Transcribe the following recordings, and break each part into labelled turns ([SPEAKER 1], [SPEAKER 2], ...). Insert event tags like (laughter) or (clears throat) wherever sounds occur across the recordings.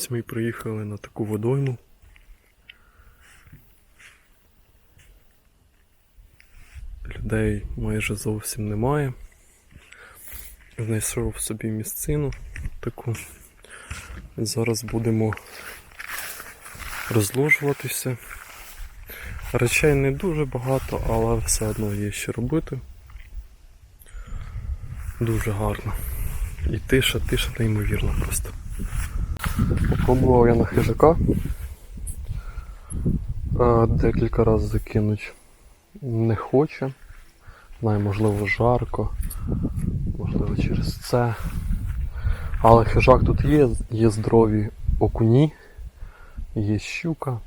[SPEAKER 1] Ось ми приїхали на таку водойму. Людей майже зовсім немає. Знайшов собі місцину таку. Зараз будемо розложуватися. Речей не дуже багато, але все одно є що робити. Дуже гарно. І тиша, тиша неймовірна просто. Попробував я на хижака. Е, Декілька разів закинуть не хоче. Знаю, можливо, жарко, можливо, через це. Але хижак тут є, є здорові окуні, є щука.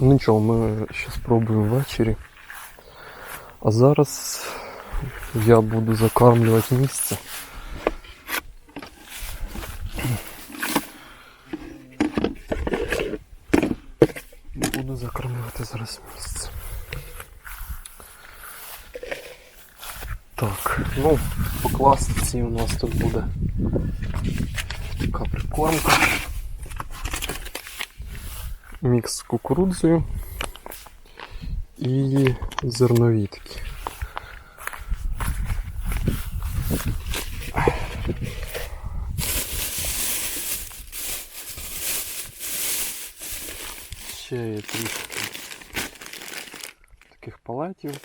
[SPEAKER 1] Ну нічого, ми ще спробуємо ввечері. А зараз я буду закармлювати місце. Буду закармлювати зараз місце. Так, ну, по класиці у нас тут буде така прикормка. Мікс з кукурудзою і зернові такі. Ще є трішки таких палетів.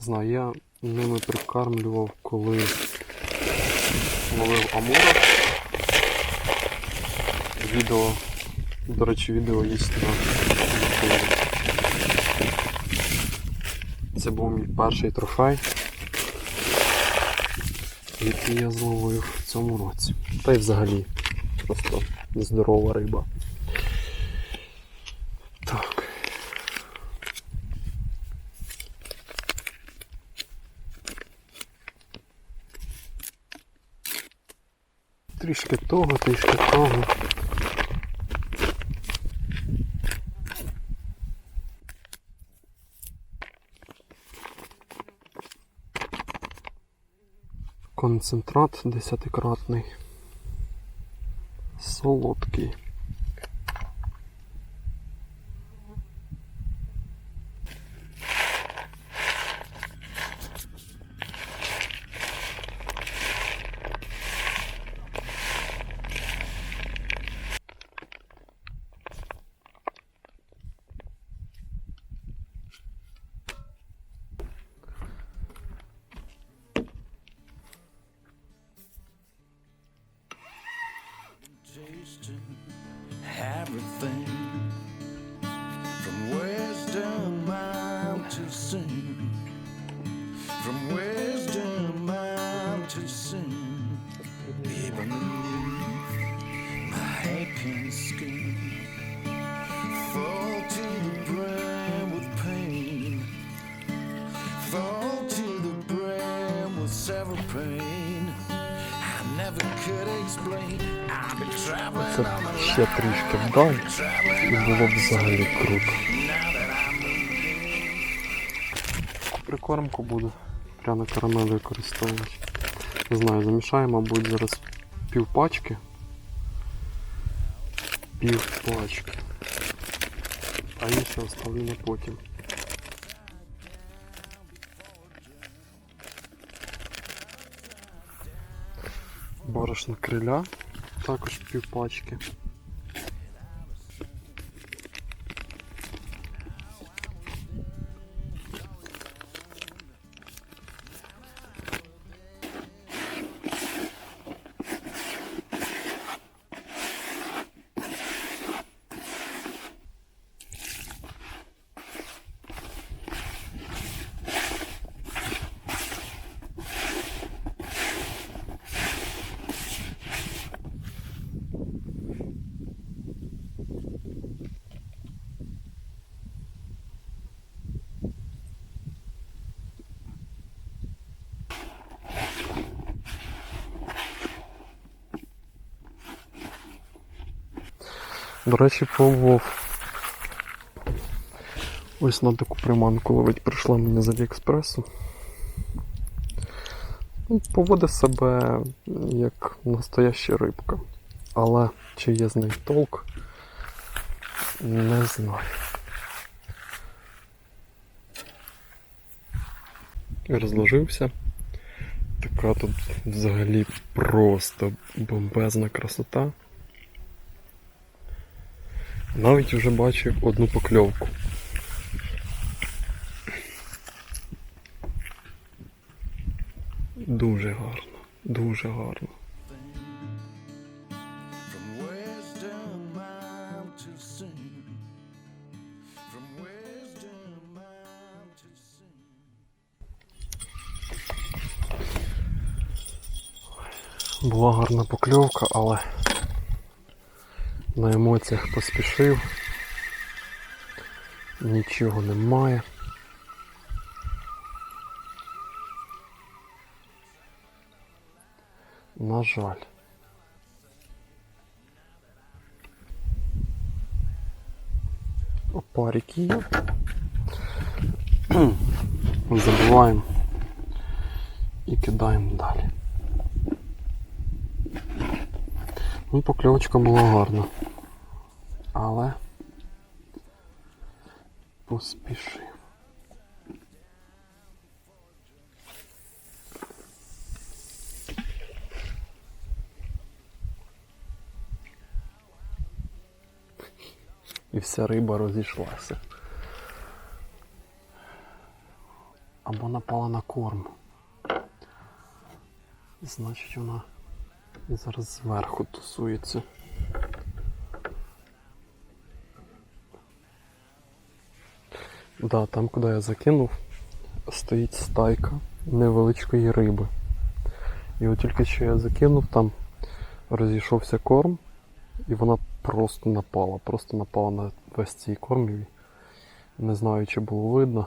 [SPEAKER 1] Знаю, я ними прикармлював, коли ловив амура. Відео, до речі, відео є на YouTube. Це був мій перший трофей, який я зловив в цьому році. Та й взагалі просто здорова риба. Трішки того, трішки того. Концентрат десятикратний. Солодкий.
[SPEAKER 2] My aching skin fall to the ground with pain fall to the ground with several pain I never could explain I've been traveling
[SPEAKER 1] Це
[SPEAKER 2] all my
[SPEAKER 1] ще трішки вдаль, і було б взагалі круто. Прикормку буду прямо карамель використовувати. Не знаю, замішаю, мабуть, зараз пів пачки. Пів пачки. А інше оставлю на потім. Борошно криля, також пів пачки. До речі, пробував ось на таку приманку ловить прийшла мені з Аліекспресу. Ну, Поводить себе як настояща рибка. але чи є з неї толк, не знаю. Розложився. Така тут взагалі просто бомбезна красота. Навіть вже бачив одну покльовку. Дуже гарно, дуже гарно. Була гарна покльовка, але на емоціях поспішив. Нічого немає. На жаль. Опарики є. (clears throat) Забуваємо і кидаємо далі. Ну, покльовочка була гарна. Але поспішив. І вся риба розійшлася. Або напала на корм. Значить вона зараз зверху тусується. Да, там, куди я закинув, стоїть стайка невеличкої риби. І от тільки що я закинув, там розійшовся корм, і вона просто напала, просто напала на весь цей корм. Не знаю, чи було видно.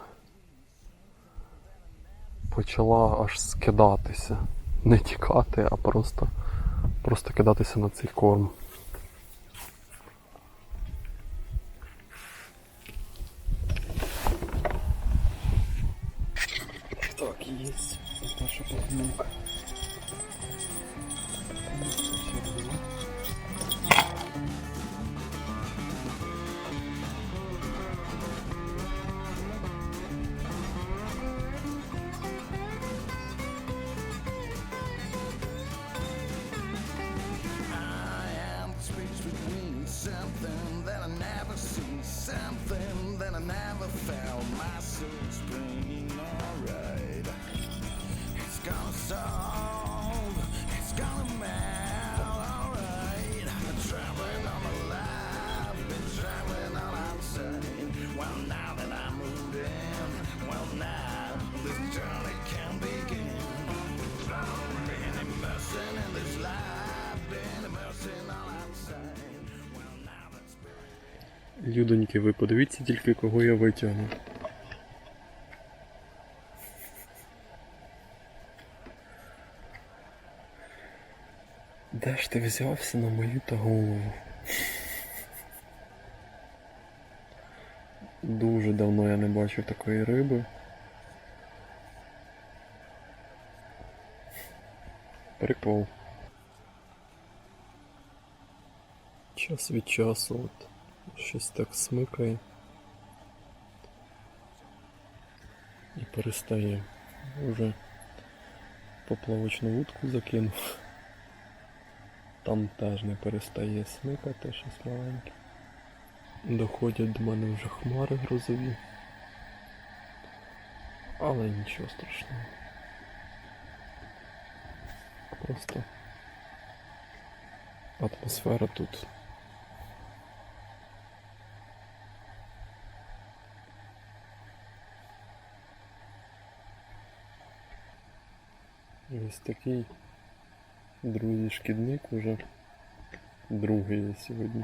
[SPEAKER 1] Почала аж скидатися. Не тікати, а просто, просто кидатися на цей корм.
[SPEAKER 3] Nunca. Been.
[SPEAKER 1] Людоньки, ви подивіться тільки кого я витягну. Де ж ти взявся на мою та голову? Дуже давно я не бачив такої риби. Прикол. Час від часу от щось так смикає. І перестає. Уже поплавочну вудку закинув. Там теж не перестає смикати щось маленьке. Доходять до мене вже хмари грозові. Але нічого страшного. Просто атмосфера тут. Ось такий, друзі, шкідник уже другий є сьогодні.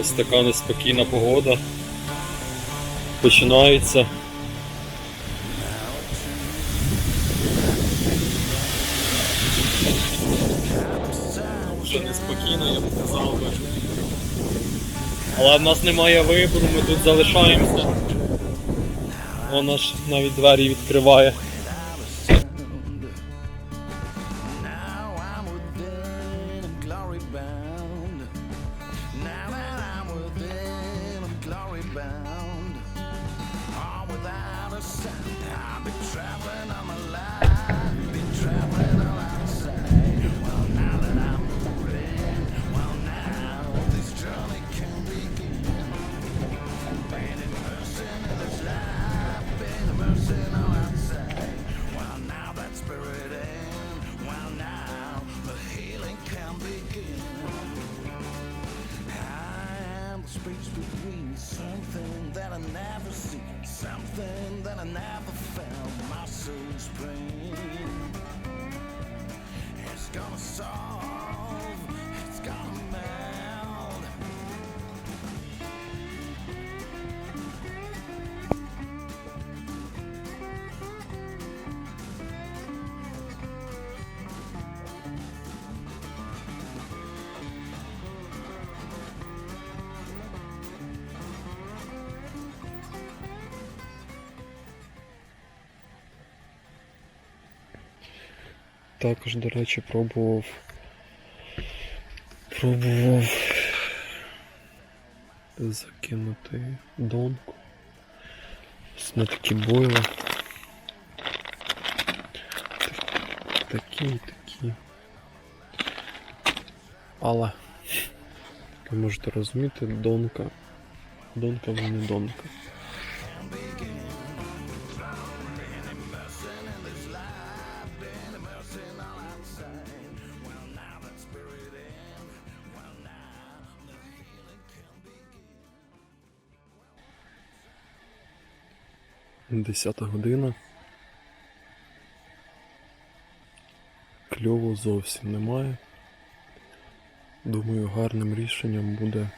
[SPEAKER 3] Ось така неспокійна погода. Починається. Вже неспокійно, я б сказав би. Але в нас немає вибору, ми тут залишаємося. Вона ж навіть двері відкриває.
[SPEAKER 1] Також, до речі, пробував. Пробував закинути донку. На такі бойли. Такі і такі. Але, як ви можете розуміти, донка. Донка вже не донка. Десята година. Кльово зовсім немає. Думаю, гарним рішенням буде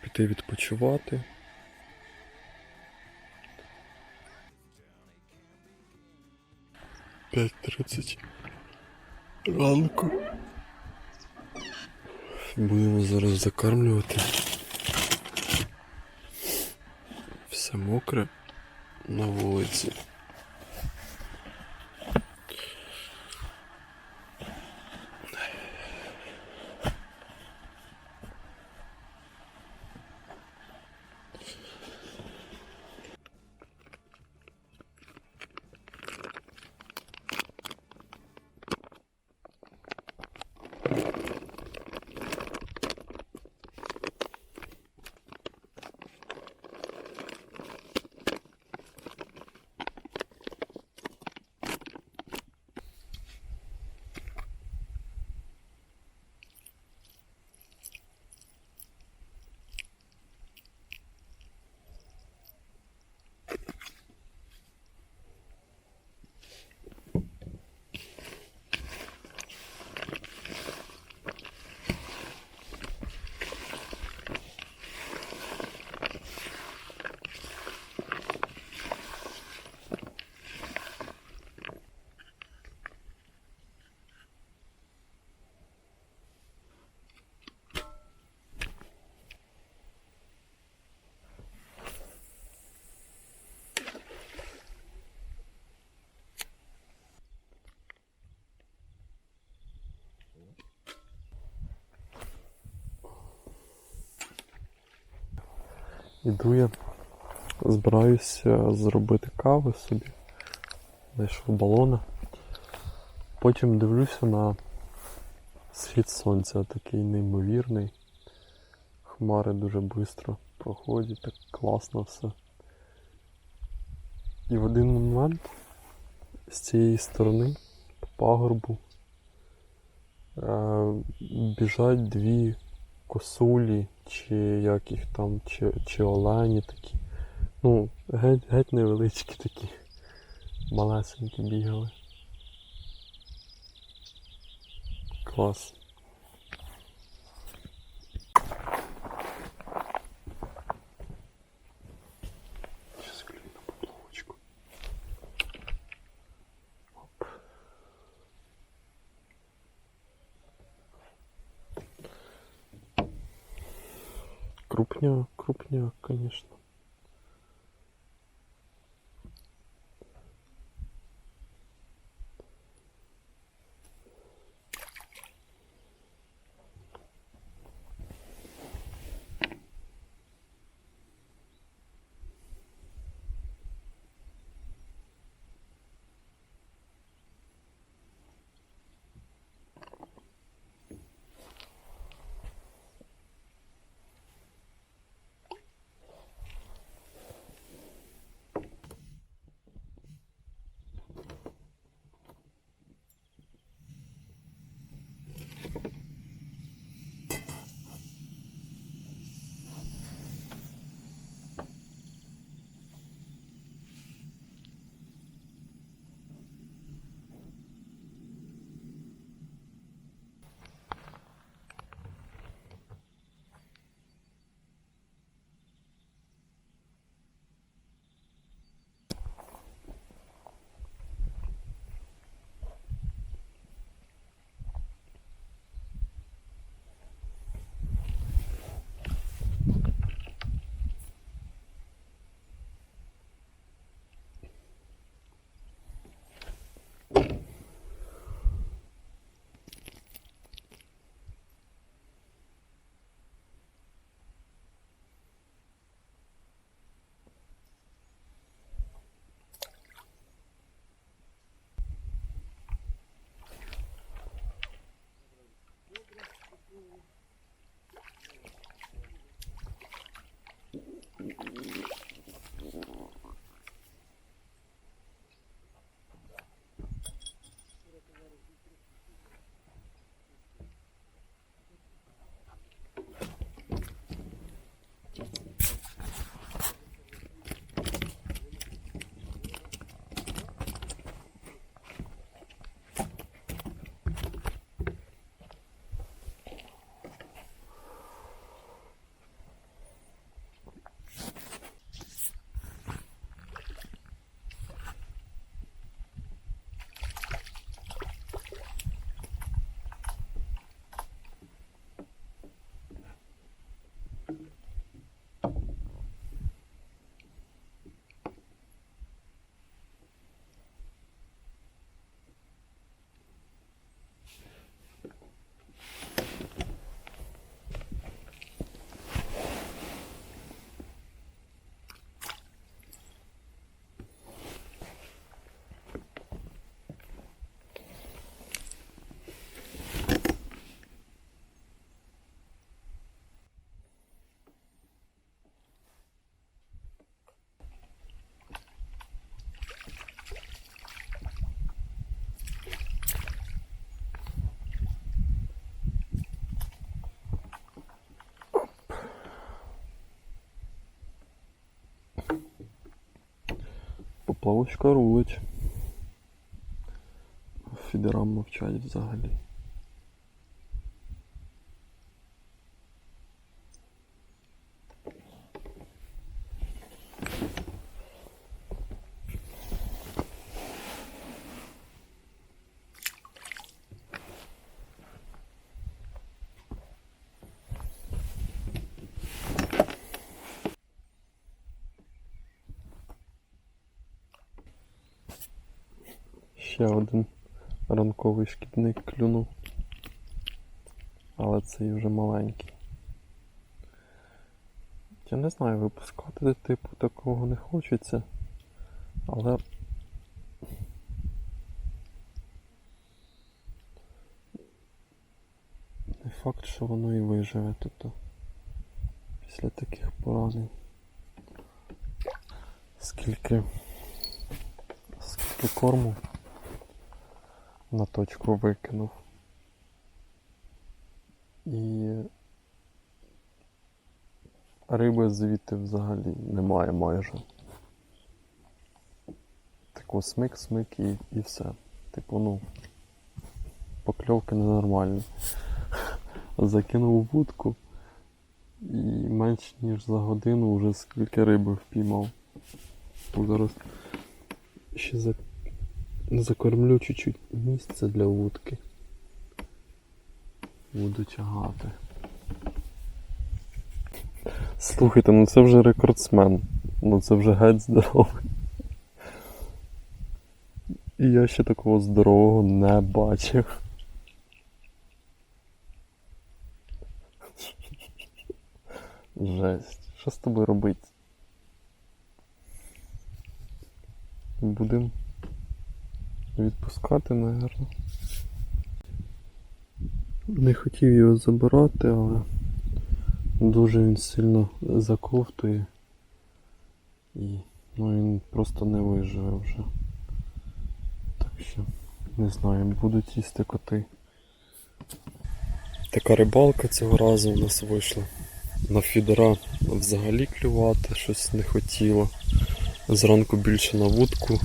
[SPEAKER 1] піти відпочивати. П'ять тридцять ранку. Будемо зараз закармлювати. Все мокре на вулиці. Іду я, збираюся зробити кави собі. Знайшов балона. Потім дивлюся на Схід сонця такий неймовірний. Хмари дуже швидко проходять, так класно все. І в один момент з цієї сторони по пагорбу е, біжать дві косулі, чи як їх там, чи, чи олені такі. Ну, геть, геть невеличкі такі. Малесенькі бігали. Клас. Крупняк, крупняк, конечно. Поплавочка рулить. Фідерам мовчать взагалі. Ще один ранковий шкідник клюнув. Але цей вже маленький. Я не знаю, випускати типу такого не хочеться. Але не факт, що воно і виживе тут. Після таких поранень. Скільки. Скільки корму на точку викинув. І риби звідти взагалі немає майже. Тако смик-смик і, і все. Типу, ну, покльовки ненормальні. (laughs) Закинув вудку і менш ніж за годину вже скільки риби впіймав. Зараз ще за... закормлю чуть-чуть місця для вудки. Буду тягати. Слухайте, ну це вже рекордсмен. Ну це вже геть здоровий. І я ще такого здорового не бачив. Жесть. Що з тобою робити? Будемо відпускати, напевно. Не хотів його забирати, але дуже він сильно заковтує. І ну, він просто не виживе вже. Так що, не знаю, будуть їсти коти. Така рибалка цього разу у нас вийшла. На фідера взагалі клювати щось не хотіло. Зранку більше на вудку,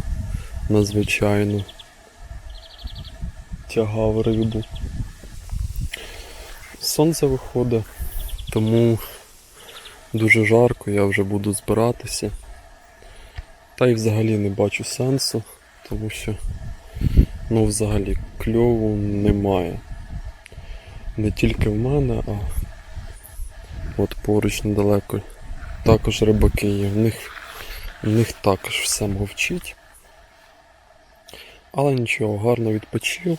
[SPEAKER 1] на звичайну. Тягав рибу. Сонце виходить, тому дуже жарко, я вже буду збиратися. Та й взагалі не бачу сенсу, тому що ну взагалі кльову немає. Не тільки в мене, а от поруч недалеко також рибаки є. В них, в них також все мовчить. Але нічого, гарно відпочив.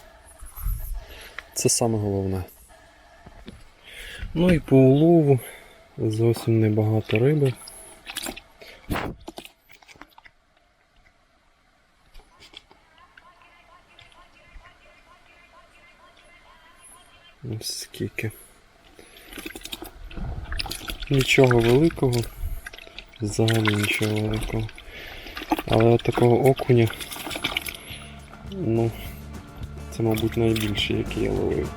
[SPEAKER 1] Це саме головне. Ну і по улову зовсім небагато риби. Ось скільки. Нічого великого. Взагалі нічого великого. Але от такого окуня, ну, це, мабуть, найбільший, який я ловив.